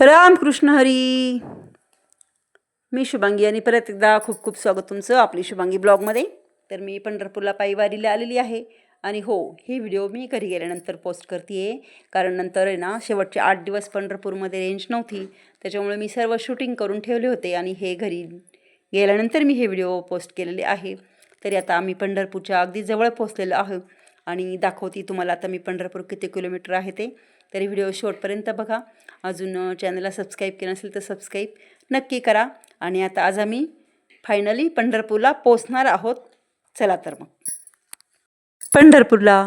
रामकृष्ण हरी. मी शुभांगी आणि परत एकदा खूप खूप स्वागत तुमचं आपली शुभांगी ब्लॉगमध्ये. तर मी पंढरपूरला पायीवारीला आलेली आहे आणि हो ही व्हिडिओ मी घरी गेल्यानंतर पोस्ट करते आहे कारण नंतर आहे ना शेवटचे आठ दिवस पंढरपूरमध्ये रेंज नव्हती. त्याच्यामुळे मी सर्व शूटिंग करून ठेवले होते आणि हे घरी गेल्यानंतर मी हे व्हिडिओ पोस्ट केलेले आहे. तरी आता आम्ही पंढरपूरच्या अगदी जवळ पोचलेलो आहोत आणि दाखवते तुम्हाला आता मी पंढरपूर किती किलोमीटर आहे ते. तरी व्हिडिओ शॉर्टपर्यंत बघा. अजून चॅनलला सबस्क्राईब केलं असेल तर सबस्क्राईब नक्की करा. आणि आता आज आम्ही फायनली पंढरपूरला पोचणार आहोत. चला तर मग. पंढरपूरला.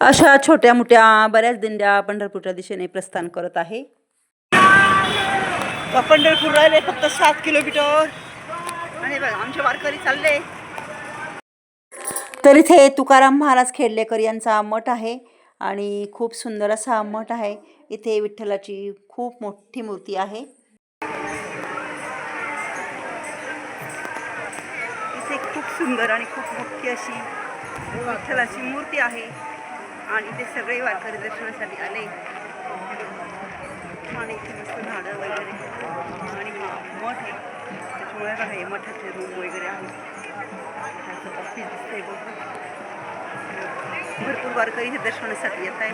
अशा छोट्या मोठ्या बऱ्याच दिंड्या पंढरपूरच्या दिशेने प्रस्थान करत आहे. पंढरपूर राहिले फक्त सात किलोमीटर. आणि बघा आमचे वारकरी चालले. तर इथे तुकाराम महाराज खेडलेकर यांचा मठ आहे आणि खूप सुंदर असा मठ आहे. इथे विठ्ठलाची खूप मोठी मूर्ती आहे. इथे खूप सुंदर आणि खूप मोठी अशी विठ्ठलाची मूर्ती आहे. आणि इथे सगळे वारकरी दर्शनासाठी आले. आणि इथे मस्त झाडं वगैरे. त्याच्यामुळे बघा हे मठाचे रूम वगैरे आहे मठाचं ऑफिस दिसतंय बघ. भरपूर वारकरी इथे दर्शनासाठी येत आहे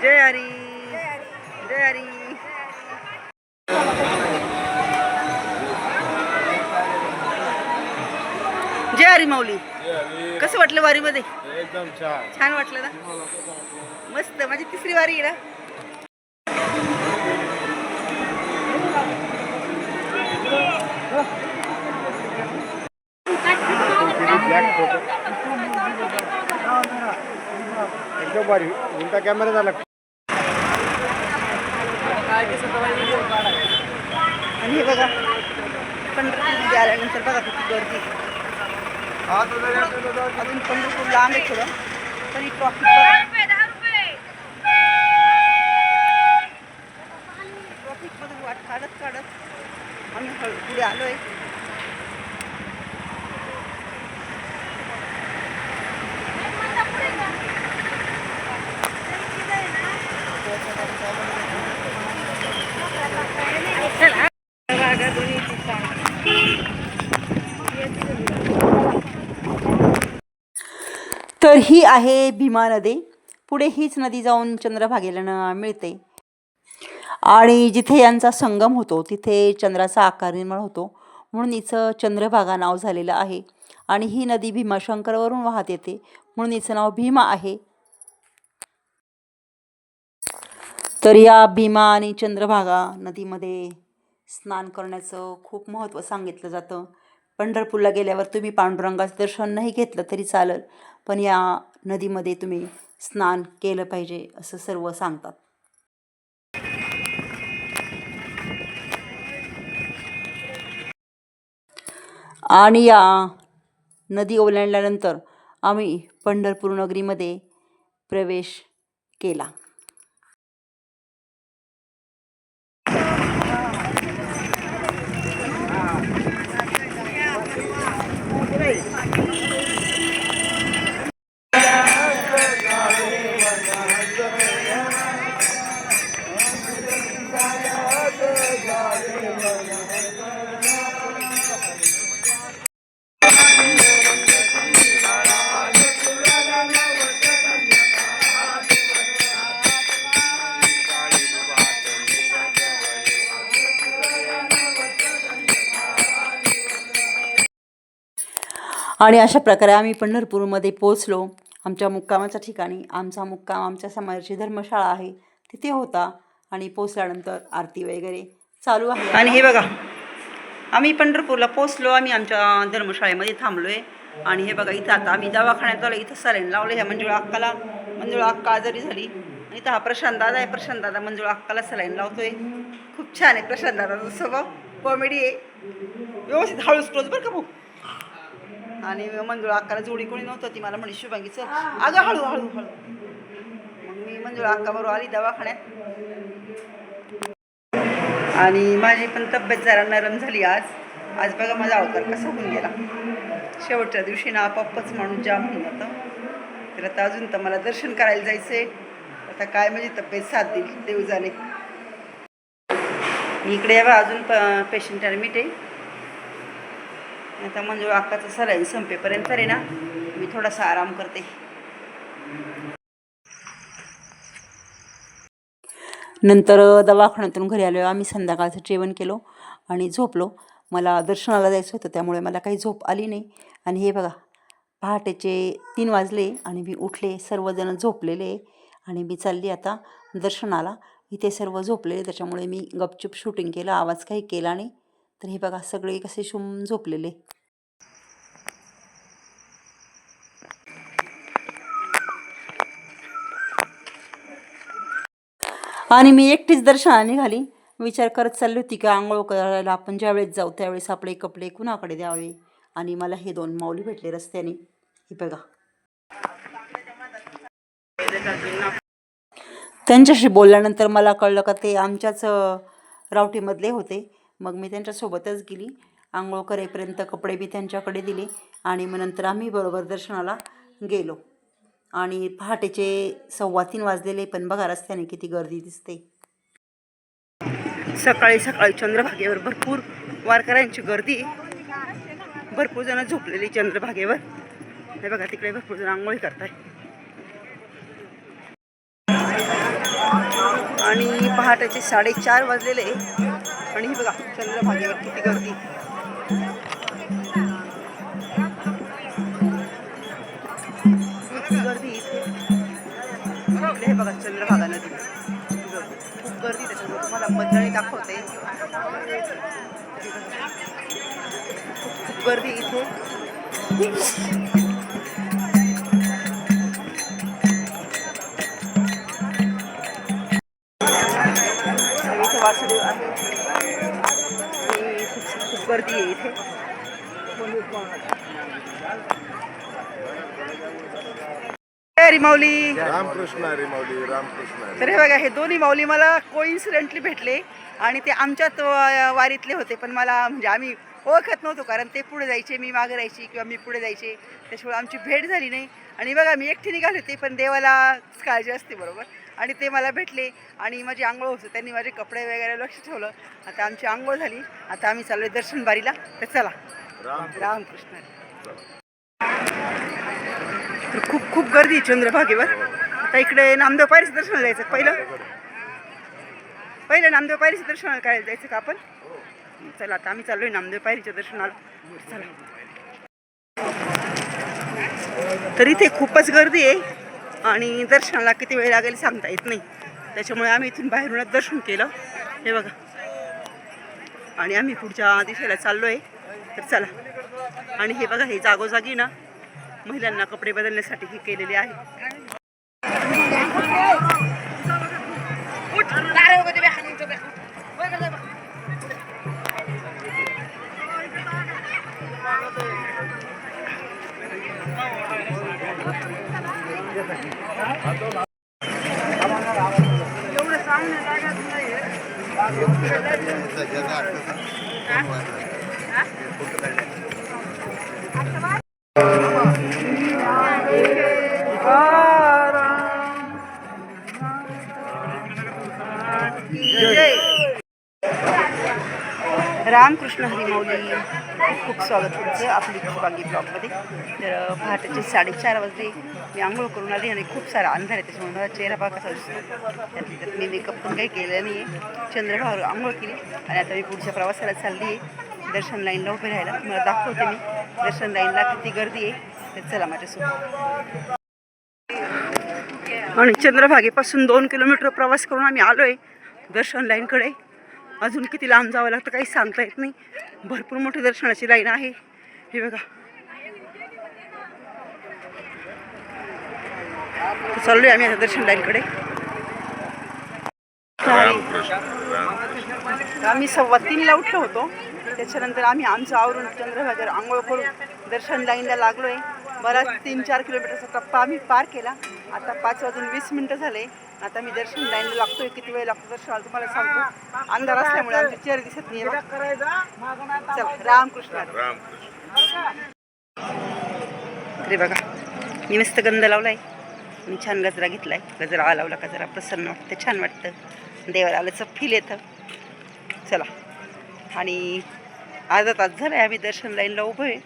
जय हरी. जय हरी. जय हरी माऊली. कसं वाटलं वारीमध्ये? एकदम छान. छान वाटलं ना? मस्त. माझी तिसरी वारी आहे ना? भारी. उलटा कॅमेरा झाला. आणि हे बघा. पंढरपूर आल्यानंतर बघा किती गर्दी अजून पंढरपूर लांब आहे थोडं. तरी ट्रॉफिक ट्रॉफिकमधून वाट काढत काढत. आम्ही पुढे आलो आहे तर ही आहे भीमा नदी. पुढे हीच नदी जाऊन चंद्रभागेला मिळते. आणि जिथे यांचा संगम होतो तिथे चंद्राचा आकार निर्माण होतो. म्हणून हिचं चंद्रभागा नाव झालेलं आहे. आणि ही नदी भीमाशंकरवरून वाहत येते. म्हणून हिचं नाव भीमा आहे. तर या भीमा आणि चंद्रभागा नदीमध्ये स्नान करण्याचं खूप महत्त्व सांगितलं जातं. पंढरपूरला गेल्यावर तुम्ही पांडुरंगाचं दर्शन नाही घेतलं तरी चालेल. पण या नदीमध्ये तुम्ही स्नान केलं पाहिजे असं सर्व सांगतात. आणि या नदी ओलांडल्यानंतर आम्ही पंढरपूर नगरीमध्ये प्रवेश केला. आणि अशा प्रकारे आम्ही पंढरपूरमध्ये पोचलो आमच्या मुक्कामाच्या ठिकाणी आमचा मुक्काम आमच्या समाजाची धर्मशाळा आहे. तिथे होता आणि पोचल्यानंतर आरती वगैरे चालू आहे. आणि हे बघा आम्ही पंढरपूरला पोचलो आम्ही आमच्या धर्मशाळेमध्ये थांबलो आहे आणि हे बघा इथं आता आम्ही दवाखान्यात आलो इथं सलाईन लावलं ह्या मंजुळा अक्काला. मंजुळा अक्का आजारी झाली. आणि इथं हा प्रशांत दादा आहे. प्रशांत दादा मंजुळा अक्काला सलाईन लावतोय. खूप छान आहे प्रशांत दादाचा स्वभाव. कॉमेडी आहे. व्यवस्थित हळूच क्लोज बरं का भाऊ? आणि मंजुळा अक्काला जोडी कोणी नव्हतं ती मला म्हणे शुभांगीचं अगं हळू हळू हळू. मग मी मंजुळा अक्का बरोबर आली दवाखान्यात. आणि माझी पण तब्येत जरा नरम झाली आज. आज बघा माझा अवतार कसा होऊन गेला. शेवटच्या दिवशी ना आपापच माणूस जाम होऊन जातं तर आता अजून तर मला दर्शन करायला जायचं आहे आता काय म्हणजे तब्येत साथ दिली देव जाणे. इकडे यावं अजून प पेशंट ॲडमिट आहे. आता म्हणजे अक्काचं सलाईन संपेपर्यंत आहे ना मी थोडासा आराम करते. नंतर दवाखान्यातून घरी आलो आम्ही संध्याकाळचं जेवण केलो आणि झोपलो. मला दर्शनाला जायचं होतं त्यामुळे मला काही झोप आली नाही. आणि हे बघा पहाटेचे तीन वाजले आणि मी उठले. सर्वजण झोपलेले आणि मी चालली आता दर्शनाला. इथे सर्व झोपलेले त्याच्यामुळे मी गपचूप शूटिंग केलं. आवाज काही केला नाही. तर हे बघा सगळे कसे शुम झोपलेले. आणि मी एकटीच दर्शनाला निघाली विचार करत चालली होती की आंघोळ करायला आपण ज्यावेळेस जाऊ त्यावेळेस आपले कपडे कुणाकडे द्यावे? आणि मला हे दोन माऊली भेटले रस्त्याने. हे बघा. त्यांच्याशी बोलल्यानंतर मला कळलं का ते आमच्याच रावटीमधले होते. मग मी त्यांच्यासोबतच गेली. आंघोळ करेपर्यंत कपडे बी त्यांच्याकडे दिले आणि मग नंतर आम्ही बरोबर दर्शनाला गेलो. आणि पहाटेचे सव्वा तीन वाजलेले पण बघा रस्त्याने किती गर्दी दिसते. सकाळी सकाळी चंद्रभागेवर भरपूर वारकऱ्यांची गर्दी. भरपूर जण झोपलेली चंद्रभागेवर. हे बघा तिकडे भरपूर जण आंघोळी करताय आणि पहाटेचे साडेचार वाजलेले. आणि ही बघा चंद्रभागेवर किती गर्दी. गर्दी इथे. इकडे हे बघा चंद्रभागा नदी. खूप गर्दी त्याच्यामुळे. तुम्हाला बंदळी दाखवते. खूप गर्दी इथे गर्दी आहे इथे माऊली. रामकृष्ण हरी माऊली रामकृष्ण हरी तर हे बघा हे दोन्ही माऊली मला कोइन्सिडेंटली भेटले आणि ते आमच्याच वा- वारीतले होते पण मला म्हणजे आम्ही ओळखत नव्हतो कारण ते पुढे जायचे मी मागे राहायची किंवा मी पुढे जायचे त्याच्यामुळे आमची भेट झाली नाही. आणि बघा मी एकटी निघाले होते पण देवाला काळजी असते बरोबर? आणि ते मला भेटले आणि माझी आंघोळ होतं त्यांनी माझे कपडे वगैरे लक्ष ठेवलं. आता आमची आंघोळ झाली. आता आम्ही चाललोय दर्शन बारीला. तर चला. राम रामकृष्ण. तर खूप खूप गर्दी आहे चंद्रभागेवर. आता इकडे नामदेव पायरीचं दर्शनाला जायचं पहिलं. पहिलं नामदेव पायरीचं दर्शनाला काय जायचं का आपण? चला आता आम्ही चाललोय नामदेव पायरीच्या दर्शनाला. चला. तर इथे खूपच गर्दी आहे. आणि दर्शनाला किती वेळ लागेल सांगता येत नाही. त्याच्यामुळे आम्ही इथून बाहेरूनच दर्शन केलं. हे बघा. आणि आम्ही पुढच्या दिशेला चाललो आहे तर चला. आणि हे बघा हे जागोजागी ना महिलांना कपडे बदलण्यासाठी हे केलेले आहे. जय रामकृष्ण हरी माऊली खूप खूप स्वागत तुमचं आपली बागी ब्लॉगमध्ये. तर पहाटेचे साडेचार वाजले मी आंघोळ करून आली आणि खूप सारा अंधार आहे त्याच्यामुळे मला चेहरा बघा कसा दिसतो त्यातली त्यात मी मेकअप पण काही केलेला नाही आहे चंद्रभावर आंघोळ केली आणि आता मी पुढच्या प्रवासाला चालली आहे दर्शन लाईनला उभे राहायला. तुम्हाला दाखवते मी दर्शन लाईनला किती गर्दी आहे तर चला माझ्यासोबत. आणि चंद्रभागेपासून दोन किलोमीटर प्रवास करून आम्ही आलो आहे दर्शन लाईनकडे अजून किती लांब जावं लागतं काही सांगता येत नाही. भरपूर मोठी दर्शनाची लाईन आहे. हे बघा. चाललोय आम्ही आता दर्शन लाईनकडे. आम्ही सव्वा तीनला उठलो होतो. त्याच्यानंतर आम्ही आमचं आवरून चंद्रभागर आंघोळ करून दर्शन लाईनला लागलो आहे बराच तीन चार किलोमीटरचा टप्पा आम्ही पार केला. आता पाच वाजून वीस मिनटं झाले. आता मी दर्शन लाईनला लागतोय किती वेळ लागतो दर्शनाला तुम्हाला सांगतो अंधार असल्यामुळे आमचे चेहरे दिसत नाही चल रामकृष्ण. अरे बघा. मी मस्त गंध लावलाय. मी छान गजरा घेतलाय. गजरा लावला का जरा प्रसन्न वाटतं छान वाटतं. देवाला आल्याचं फील येतं. चला. आणि अर्धा तास झाला आहे आम्ही दर्शन लाईनला उभं आहे.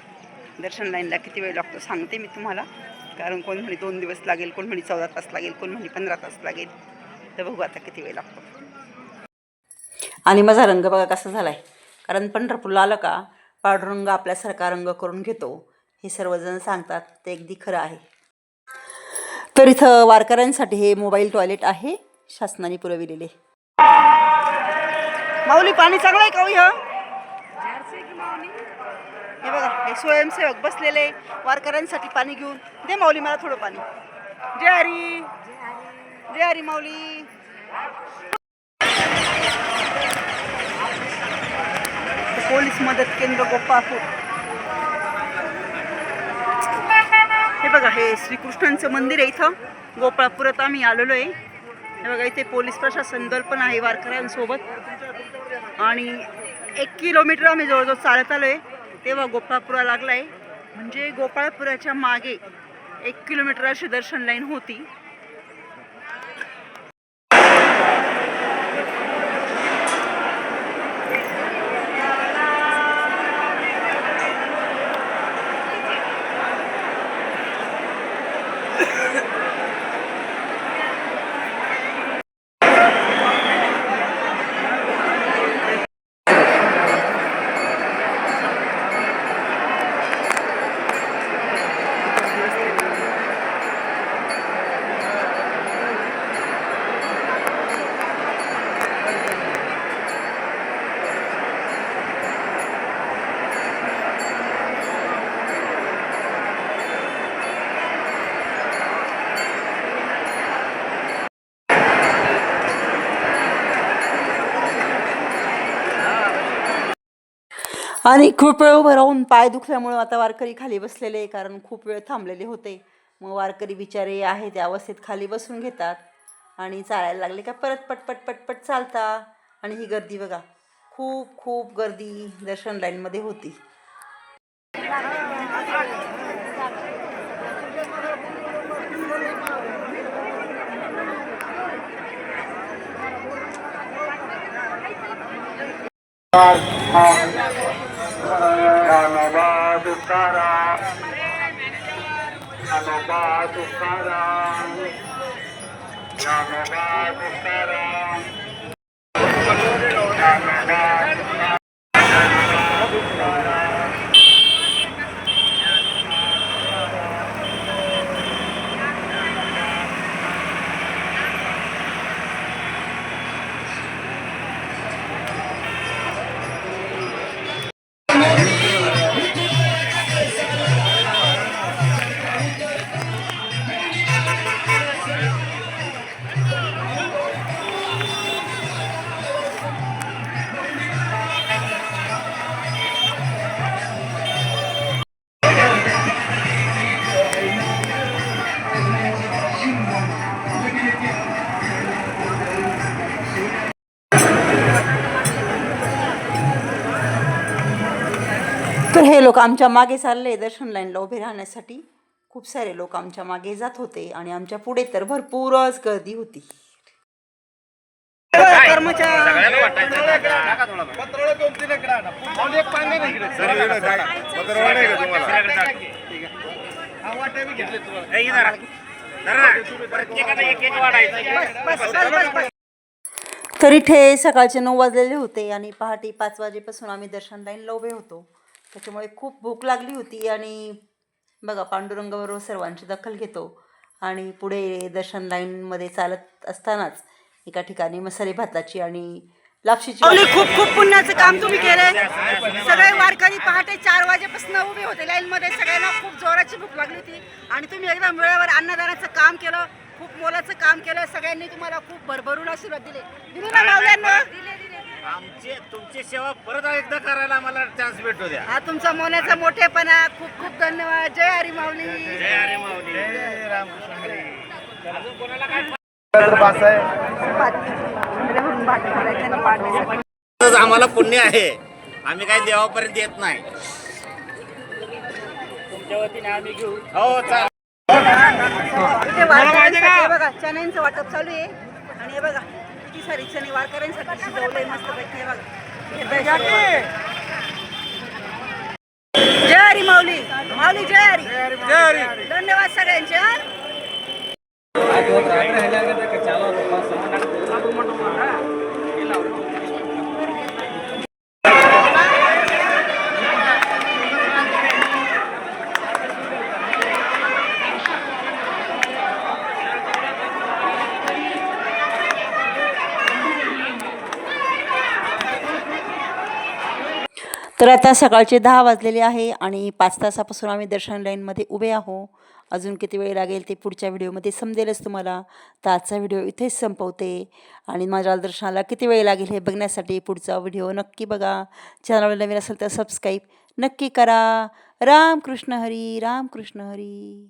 दर्शन लाईनला किती वेळ लागतो सांगते मी तुम्हाला. कारण कोण म्हणे दोन दिवस लागेल कोण म्हणे चौदा तास लागेल कोण म्हणे पंधरा तास लागेल. तर बघू आता किती वेळ लागतो. आणि माझा रंग बघा कसा झाला आहे कारण पंढरपूरला आलं का पांडुरंग आपल्यासारखा रंग करून घेतो. हे सर्वजण सांगतात ते अगदी खरं आहे. तर इथं वारकऱ्यांसाठी हे मोबाईल टॉयलेट आहे शासनाने पुरविलेले. माऊली पाणी चांगलं आहे का हो हे बघा हे स्वयंसेवक बसलेले वारकऱ्यांसाठी पाणी घेऊन. दे माऊली मला थोडं पाणी. जय हरी. जय हरी माऊली. पोलीस मदत केंद्र गोपापूर हे बघा हे श्रीकृष्णांचं मंदिर आहे इथं. गोपाळपुरात आम्ही आलेलो आहे. हे बघा इथे पोलीस प्रशासन दल पण आहे वारकऱ्यांसोबत. आणि एक किलोमीटर आम्ही जवळजवळ चालत आलो आहे तेव्हा गोपाळपुरा लागला आहे म्हणजे गोपाळपुराच्या मागे एक किलोमीटर अशी दर्शन लाईन होती. आणि खूप वेळ उभं राहून पाय दुखल्यामुळं आता वारकरी खाली बसलेले आहे, कारण खूप वेळ थांबलेले होते. मग वारकरी बिचारे आहे त्या अवस्थेत खाली बसून घेतात आणि चालायला लागले का परत पटपट पटपट चालता. आणि ही गर्दी बघा खूप खूप गर्दी दर्शन लाईनमध्ये होती. तुकाराम ज्ञानोबा तुकाराम ज्ञानोबा तुकाराम ज्ञानोबा हे लोक आमच्या मागे चालले दर्शन लाईनला उभे राहण्यासाठी. खूप सारे लोक आमच्या मागे जात होते आणि आमच्या पुढे तर भरपूरच गर्दी होती. तर इथे सकाळचे नऊ वाजलेले होते आणि पहाटे पाच वाजेपासून आम्ही दर्शन लाईनला उभे होतो. त्याच्यामुळे खूप भूक लागली होती आणि बघा पांडुरंगाबरोबर सर्वांची दखल घेतो आणि पुढे दर्शन लाईनमध्ये चालत असतानाच एका ठिकाणी मसाले भाताची आणि लापशीची खूप खूप पुण्याचं काम तुम्ही केलंय. सगळे वारकरी पहाटे चार वाजेपासून उभे होते लाईनमध्ये सगळ्यांना खूप जोराची भूक लागली होती. आणि तुम्ही एकदम वेळेवर अन्नदानाचं काम केलं खूप मोलाचं काम केलं. सगळ्यांनी तुम्हाला खूप भरभरून आशीर्वाद दिले. दिले ना आमचे तुमची सेवा परत एकदा करायला आम्हाला चान्स भेटू द्या. हा तुमचा मोन्याचा मोठेपणा. खूप खूप धन्यवाद. जय हरी माऊली. जय हरी माऊली. जय रामकृष्ण हरी. अजून कोणाला काय पास आहे. तसंच आम्हाला पुण्य आहे. आम्ही काही देवापर्यंत येत नाही. तुमच्या वतीने आम्ही घेऊ. हो चालेल. बघा चण्यांचं वाटप चालू आहे. आणि हे बघा किती सारी चणे वारकऱ्यांसाठी शिजवलंय मस्त पैकी. जय हरी माऊली. माऊली जय हरी. धन्यवाद सगळ्यांचे हा. तर आता सकाळचे दहा वाजलेले आहे आणि पाच तासापासून आम्ही दर्शन लाईनमध्ये उभे आहो. अजून किती वेळ लागेल ते पुढच्या व्हिडिओमध्ये समजेलच तुम्हाला. तर आजचा व्हिडिओ इथेच संपवते. आणि माझ्या दर्शनाला किती वेळ लागेल हे बघण्यासाठी पुढचा व्हिडिओ नक्की बघा. चॅनलवर नवीन असेल तर सबस्क्राईब नक्की करा. राम कृष्ण हरी राम कृष्ण हरी.